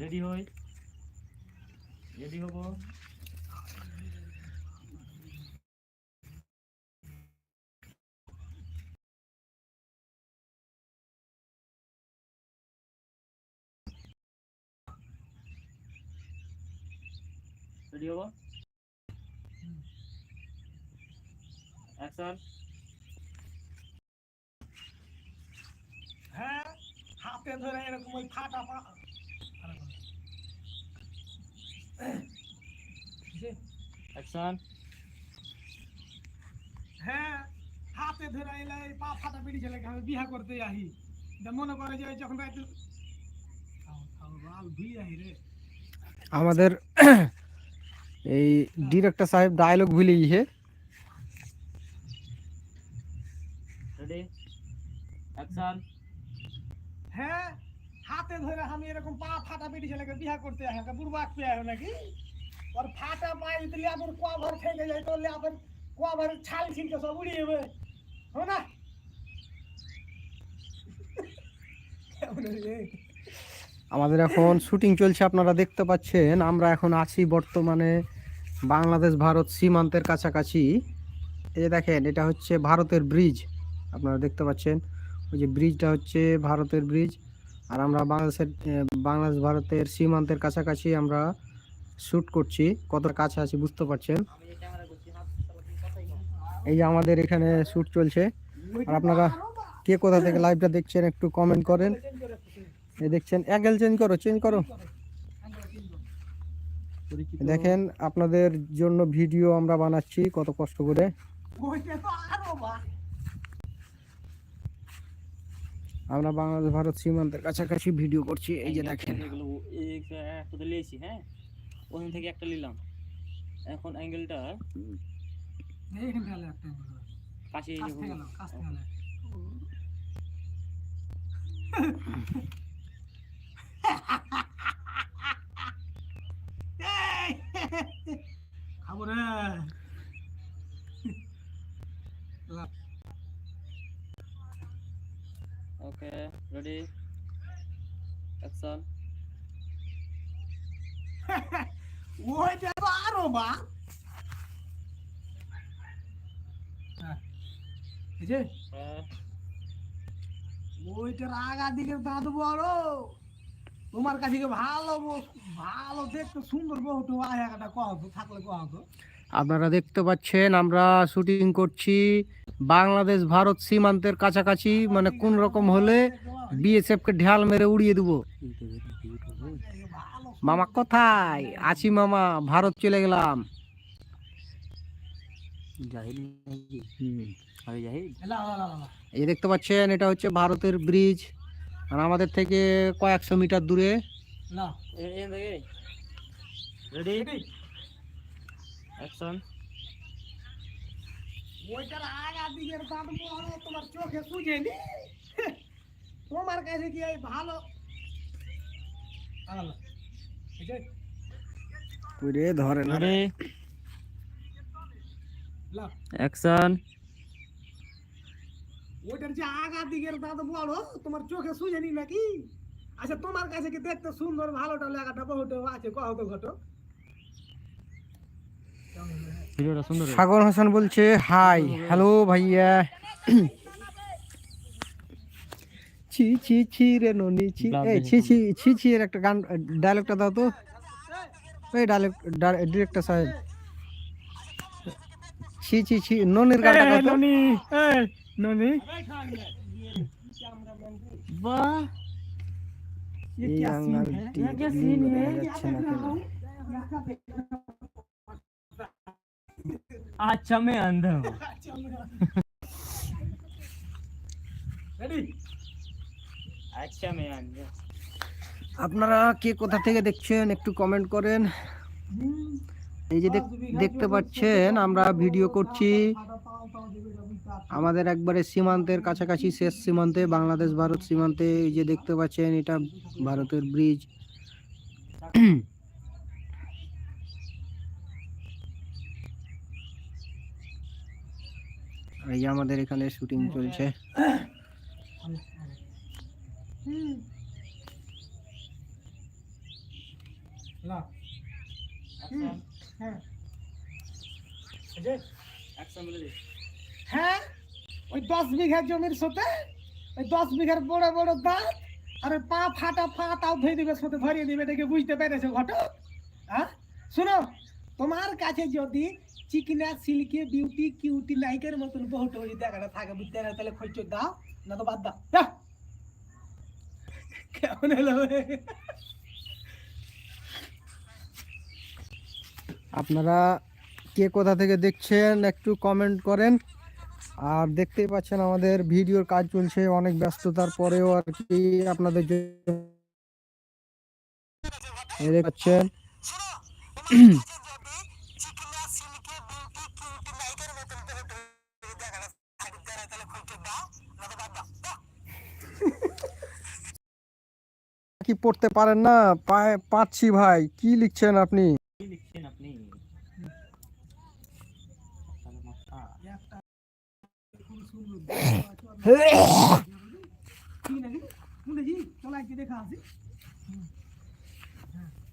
Ready হই ready হব ready হব অ্যাকশন হ্যাঁ হাতে ধরে এরকম ওই ফাটা অ্যাকশন হ্যাঁ হাতে ধরে এলে এই পা ফাটা বেড়ি ছেলেকে আমি বিহা করতে আহি। তা মনে করে যে যখন রাতে থাও, থাও, বাল ধুই আহি রে। আমাদের এই ডিরেক্টর সাহেব ডায়লগ ভুলে গিয়ে। রেডি অ্যাকশন হ্যাঁ হাতে ধরে আমি এরকম পা ফাটা বেড়ি ছেলেকে বিহা করতে আহি একটা বুড়বাক পেয়ে নাকি? ওর ফাটা পায়ে দিলে আবার কোয়াভার থেকে যায় তো আবার কোয়াভার ছাল ছিলকে সব উড়িয়ে যাবে হো না? আমাদের এখন শুটিং চলছে, আপনারা দেখতে পাচ্ছেন, আমরা এখন আছি বর্তমানে বাংলাদেশ ভারত সীমান্তের কাছাকাছি। এই দেখেন, এটা হচ্ছে ভারতের ব্রিজ আপনারা দেখতে পাচ্ছেন। ওই যে ব্রিজটা হচ্ছে ভারতের ব্রিজ আর আমরা বাংলাদেশের বাংলাদেশ, ভারতের সীমান্তের কাছাকাছি আমরা শ্যুট করছি। কত কাছে আছি বুঝতে পারছেন? এই যে আমাদের এখানে শ্যুট চলছে। আর আপনারা কে কোথা থেকে লাইভটা দেখছেন একটু কমেন্ট করেন। এই দেখছেন অ্যাঙ্গেল চেঞ্জ করো চেঞ্জ করো। দেখেন, আপনাদের জন্য ভিডিও আমরা বানাচ্ছি, কত কষ্ট করে ওইটা তো আরও বা আমরা বাংলাদেশ ভারত সীমান্তের কাছাকাছি ভিডিও করছি। এই যে দেখেন। একটা তো লিয়েছি হ্যাঁ? ওখান থেকে একটা নিলাম। এখন অ্যাঙ্গেলটা এইখান থেকে একটা কাছে খাব রে। ওকে রেডি অ্যাকশন ওইটা তো আরও হ্যাঁ। এই যে? ওইটার আগা দিকে দাঁত বড়। তোমার কাছে ভালো ভালো দেখতে সুন্দর বহুটো আয় একটা কহ থাকলে কহ তো আপনারা দেখতে পাচ্ছেন আমরা শুটিং করছি বাংলাদেশ ভারত সীমান্তের কাছাকাছি মানে কোন রকম হলে বিএসএফ কে ঢাল মেরে উড়িয়ে দেবো। মামা কোথায়? আছি মামা ভারত চলে গেলাম। এই দেখতে পাচ্ছেন এটা হচ্ছে ভারতের ব্রিজ আর আমাদের থেকে কয়েকশো মিটার দূরে। না। রেডি অ্যাকশন ওইটার আগা দিকের দাঁত বড় তোমার চোখে সুঝেনি তোমার কাছে কি এই ভালো? আলাদা এই যে, রে ধরে না। রে। অ্যাকশন ওইটার যে আগা দিকের দাঁত বড় তোমার চোখে সুঝেনি নাকি? আচ্ছা তোমার কাছে কি দেখতে সুন্দর ভালোটা লাগাটা বহুত আছে কহ তো ঘটো। সাগর হাসান বলছে হাই হ্যালো ভাইয়া। ছি ছি ছি রে ননি ছি এই ছি ছি ছি ছি এর একটা গান ডায়লগটা দাও তো। এই ডায়লগ ডিরেক্টর সাহেব। ছি ছি ছি ননির গানটা গাও তো। ননি ননি। বাহ। এই আঙ্গালটি লিঙ্গ দেখা যাচ্ছে না কেন? अच्छा मैं अंधा हूँ রেডি अच्छा मैं अंधा আপনারা কে কোথা থেকে দেখছেন একটু কমেন্ট করেন এই যে দেখ- দেখতে পাচ্ছেন আমরা ভিডিও করছি আমাদের একবারে সীমান্তের কাছাকাছি শেষ সীমান্তে বাংলাদেশ ভারত সীমান্তে এই যে দেখতে পাচ্ছেন এটা ভারতের ব্রিজ এই আমাদের এখানে শুটিং চলছে। হ্যাঁ। এই যে, অ্যাকশন বলে দে হ্যাঁ? ওই দশ বিঘা জমির সাথে ওই দশ বিঘার বড় বড় দাঁত? আর পা ফাটা তাও ধুয়ে দিবে সাথে ধরিয়ে দিবে দেখে বুঝতে পেরেছ ঘটক? হ্যাঁ? শোনো তোমার কাছে যদি চিকনা সিল্কি বিউটি কিউটি লাইকের মতন বহুত ওই দেখাটা থাকে বুঝতে না তাহলে খরচ দাও না তো বাদ দাও। কেমন হলো আপনারা কে কোথা থেকে দেখছেন একটু কমেন্ট করেন। আর দেখতেই পাচ্ছেন আমাদের ভিডিওর কাজ চলছে অনেক ব্যস্ততার পরেও আর কি আপনাদের জন্য এই পাচ্ছেন। কি পড়তে পারেন না? পাচ্ছি ভাই। কি লিখছেন আপনি লিখছেন আপনি?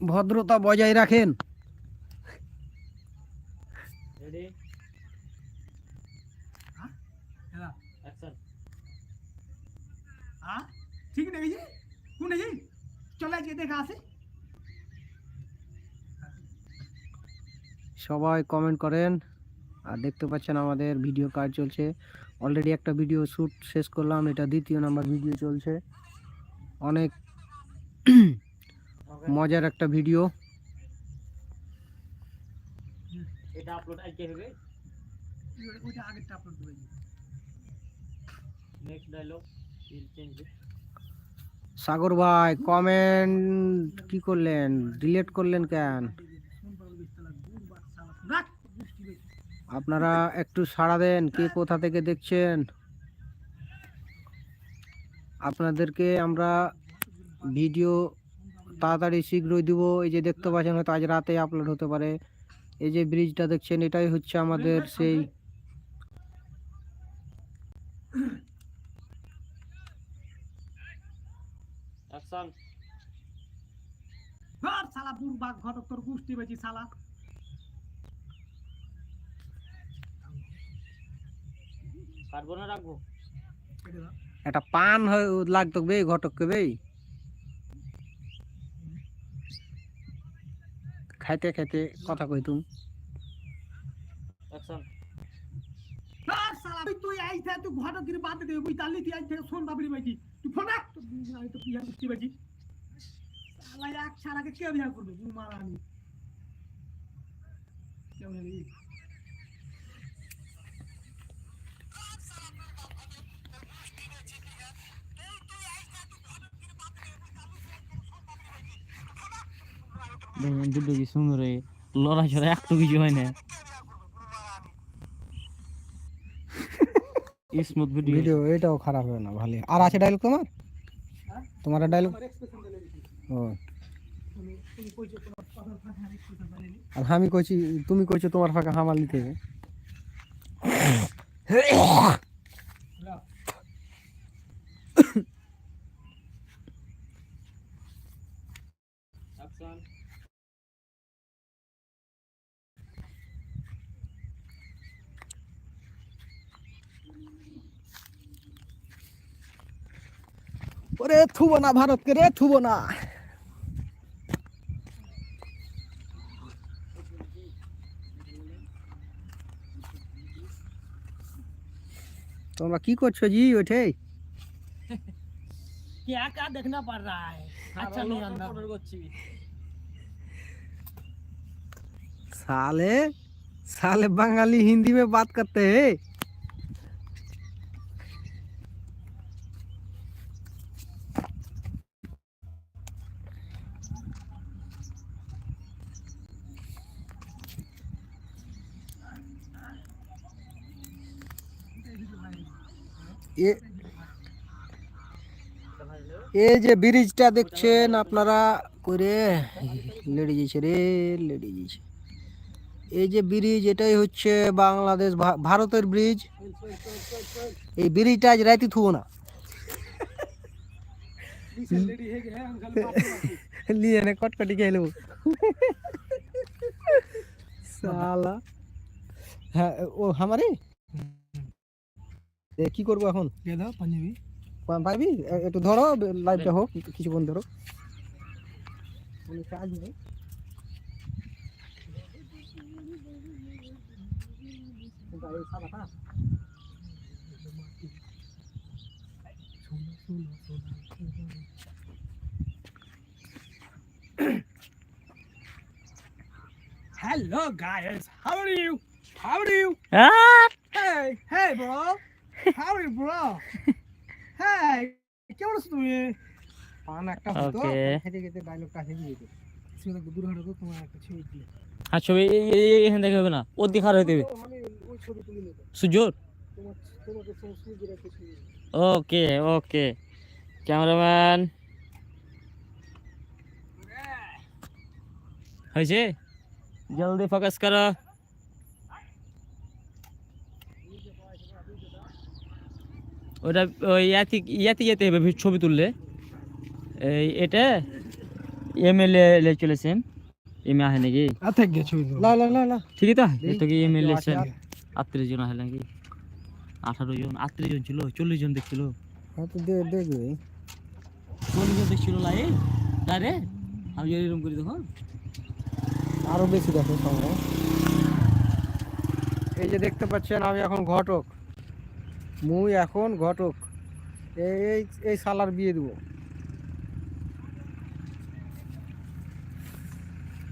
ভদ্রতা বজায় রাখেন রেডি হ্যাঁ অ্যাকশন হ্যাঁ ঠিক নাকি শুনেছি? চলো আজকে দেখা আসি সবাই কমেন্ট করেন। আর দেখতে পাচ্ছেন আমাদের ভিডিও কাজ চলছে। অলরেডি একটা ভিডিও শ্যুট শেষ করলাম এটা দ্বিতীয় নাম্বার ভিডিও চলছে। অনেক মজার একটা ভিডিও এটা আপলোড আজকে হবে? আগেরটা আপলোড করে নেক্সট ডায়লগ চেঞ্জ সাগর ভাই কমেন্ট কি করলেন? ডিলিট করলেন কেন। আপনারা একটু সাড়া দেন, কে কোথা থেকে দেখছেন? আপনাদেরকে আমরা ভিডিও তাড়াতাড়ি শীঘ্রই দিব। এই যে দেখতে পাচ্ছেন, হয়তো আজ রাতে আপলোড হতে পারে। এই যে ব্রিজটা দেখছেন, এটাই হচ্ছে আমাদের সেই শালা বুড়বাক ঘটক তোর গুষ্টি কাটবো না রাখব। একটা পান হয়ে লাগতো বে ঘটককে বে। খাইতে খাইতে কথা কইতুম অ্যাকশন ধর শালা তুই তুই বাদ দে তালি শোন তুই ফোন রাখ। আমি তো বেশি শালা এক কে বিয়া করবে মারা আমি কেমন কি সুন্দর লড়াই ছড়া একটু কিছু হয় না। Smooth video. ভিডিও এটাও খারাপ হবে না ভালো। আর আছে ডায়লগ তোমার? হ্যাঁ? তোমার ডায়লগ। ও। ফাঁকে আর আমি কইছি তুমি কইছো তোমার ফাঁকা হামাল নিতে ওরে থুবো না ভারতকে রে থুবো না তোমরা কি করছো জি ওঠে क्या क्या देखना पड़ रहा है अच्छा नहीं आंदा করছি साले साले बंगाली हिंदी में बात करते हैं এ এই যে ব্রিজটা দেখছেন আপনারা করে লেড়ে যাচ্ছে রে লেড়ে যাচ্ছে এই যে ব্রিজ এটাই হচ্ছে বাংলাদেশ ভারতের ব্রিজ। এই ব্রিজটা আজ রাইতে থুব না। কটকটি খেলব সালা। হ্যাঁ ও আমারে এ কি করব এখন? দাও পাঞ্জাবি? পাইবি একটু ধরো লাইভটা হোক কিছুক্ষণ ধরো কাজ নেই hello guys how are you how are you ah! Hey, hey, bro. How are you, bro? Hey, কেমন আছো তুমি? পান একটা হতো খেতে খেতে ডায়লগটা হেভি হতো সিঙ্গা দূর হাঁটো তোমার একটা ছবি দিলে। আর ছবি এই- এই- এই- এখান থেকে হবে না। হইতে হবে। সুজোর? সংস্কৃতির একটা ছবি। Okay okay. ক্যামেরাম্যান। হয়েছে? জলদি ফোকাস করো। ওটা ওই ইয়াতে ইয়াতে যেতে হবে ছবি তুললে। এই এটা এমএলএ চলেছেন। এম আহে নাকি? আতে গে ছবি তুলো। লা লা লা লা ঠিকই তো? এটা কি এমএলএ। আটত্রিশ জন আহে নাকি? আঠারো জন আটত্রিশ জন ছিল চল্লিশ জন দেখছিল। হ্যাঁ তো দে- দেখবে। চল্লিশ জন দেখছিল লাইভ? তারে আমি যদি এরকম করি তখন। আরও বেশি দেখো এই যে দেখতে পাচ্ছেন আমি এখন ঘটক। মুই এখন ঘটক। এই, এই- সালার বিয়ে দেবো।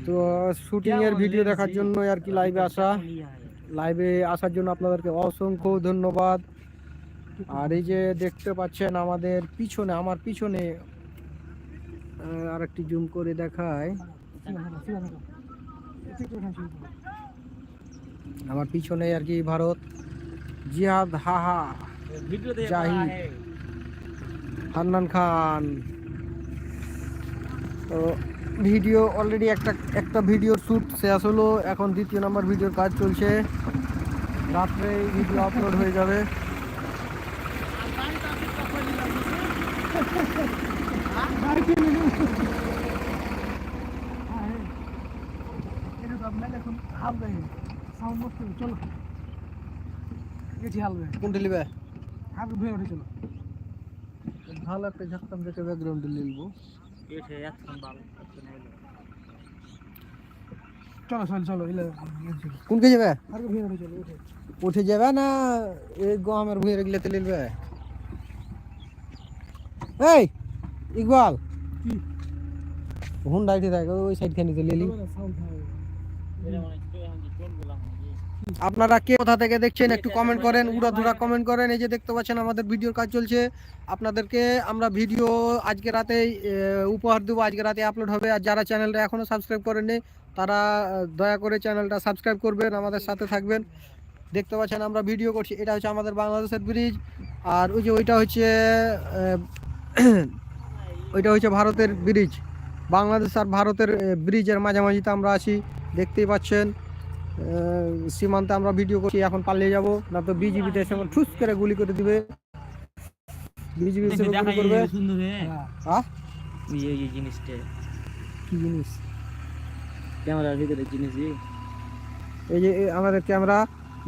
তো শুটিং এর ভিডিও দেখার জন্য আর কি লাইভে আসা। লাইভে আসার জন্য আপনাদেরকে অসংখ্য ধন্যবাদ। আর এই যে দেখতে পাচ্ছেন আমাদের পিছনে, আমার পিছনে আর একটি জুম করে দেখায়। আমার পিছনে আর কি ভারত। জিহাদ। হাহা জাহিদ। হান্নান খান। তো ভিডিও অলরেডি একটা একটা ভিডিওর শ্যুট শেষ হলো। এখন দ্বিতীয় নম্বর ভিডিওর কাজ চলছে। রাত্রে ভিডিও আপলোড হয়ে যাবে। চলো। গেছি হালবে কোনটা নিবে হাত ধুয়ে উঠে চলো ভালো একটা ঝাক্কাম দেখে ব্যাকগ্রাউন্ডে নিলবো চলো চলো চলো ইলে কোনকে যাবে আর ধুয়ে উঠে চলো উঠে। উঠে যাবে না এই গমের ভুঁয়ে রেগলেতে নিলবে এই ইকবাল। কি? হুন্ডা উঠে থাকে ওই সাইড খানিতে লিলি। সাউন্ড হয়। আপনারা কে কোথা থেকে দেখছেন একটু কমেন্ট করেন উড়া ধুরা কমেন্ট করেন, এই যে দেখতে পাচ্ছেন আমাদের ভিডিওর কাজ চলছে। আপনাদেরকে আমরা ভিডিও আজকে রাতে উপহার দেবো, আজকে রাতে আপলোড হবে। আর যারা চ্যানেলটা এখনও সাবস্ক্রাইব করেননি, তারা দয়া করে চ্যানেলটা সাবস্ক্রাইব করবেন, আমাদের সাথে থাকবেন। দেখতে পাচ্ছেন আমরা ভিডিও করছি, এটা হচ্ছে আমাদের বাংলাদেশের ব্রিজ আর ওই যে ওইটা হচ্ছে ওইটা হচ্ছে ভারতের ব্রিজ বাংলাদেশ আর ভারতের ব্রিজের মাঝামাঝিতে আমরা আছি, দেখতেই পাচ্ছেন। সীমান্তে আমরা ভিডিও করছি এখন পালিয়ে যাব। না তো বিজিবিতে এসে ঠুস করে গুলি করে দিবে। বিজিবি এসে গুলি করবে। হ্যাঁ। এই জিনিসটা। কি জিনিস? ক্যামেরার ভিতরে জিনিস এই যে আমাদের ক্যামেরা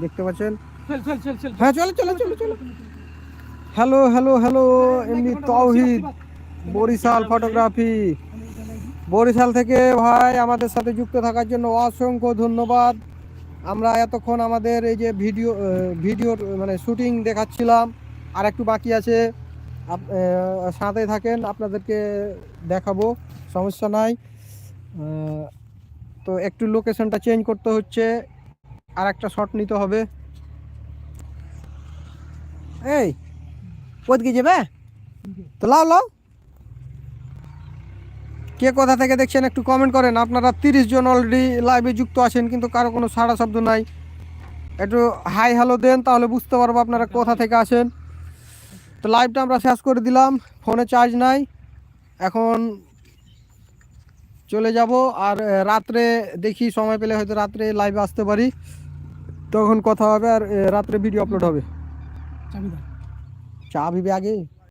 দেখতে পাচ্ছেন? হ্যাঁ চলো চলো চলো চলো। হ্যালো হ্যালো হ্যালো এমনি তৌহিদ বরিশাল ফটোগ্রাফি। বরিশাল থেকে ভাই আমাদের সাথে যুক্ত থাকার জন্য অসংখ্য ধন্যবাদ। আমরা এতক্ষণ আমাদের এই যে ভিডিও ভিডিওর মানে শুটিং দেখাচ্ছিলাম। আর একটু বাকি আছে। সাথে থাকেন, আপনাদেরকে দেখাবো, সমস্যা নাই। তো একটু লোকেশনটা চেঞ্জ করতে হচ্ছে। আর একটা শট নিতে হবে। এই ওদিকে যাবে? তো লাও লাও। কে কোথা থেকে দেখছেন একটু কমেন্ট করেন। আপনারা তিরিশ জন অলরেডি লাইভে যুক্ত আছেন কিন্তু কারও কোনো সাড়া শব্দ নাই। একটু হাই হ্যালো দেন তাহলে বুঝতে পারব আপনারা কোথা থেকে আসেন তো লাইভটা আমরা শেষ করে দিলাম ফোনে চার্জ নাই। এখন চলে যাব আর রাত্রে দেখি সময় পেলে হয়তো রাত্রে লাইভে আসতে পারি। তখন কথা হবে আর রাত্রে ভিডিও আপলোড হবে। চাবি দাও। চা ভিবে আগে?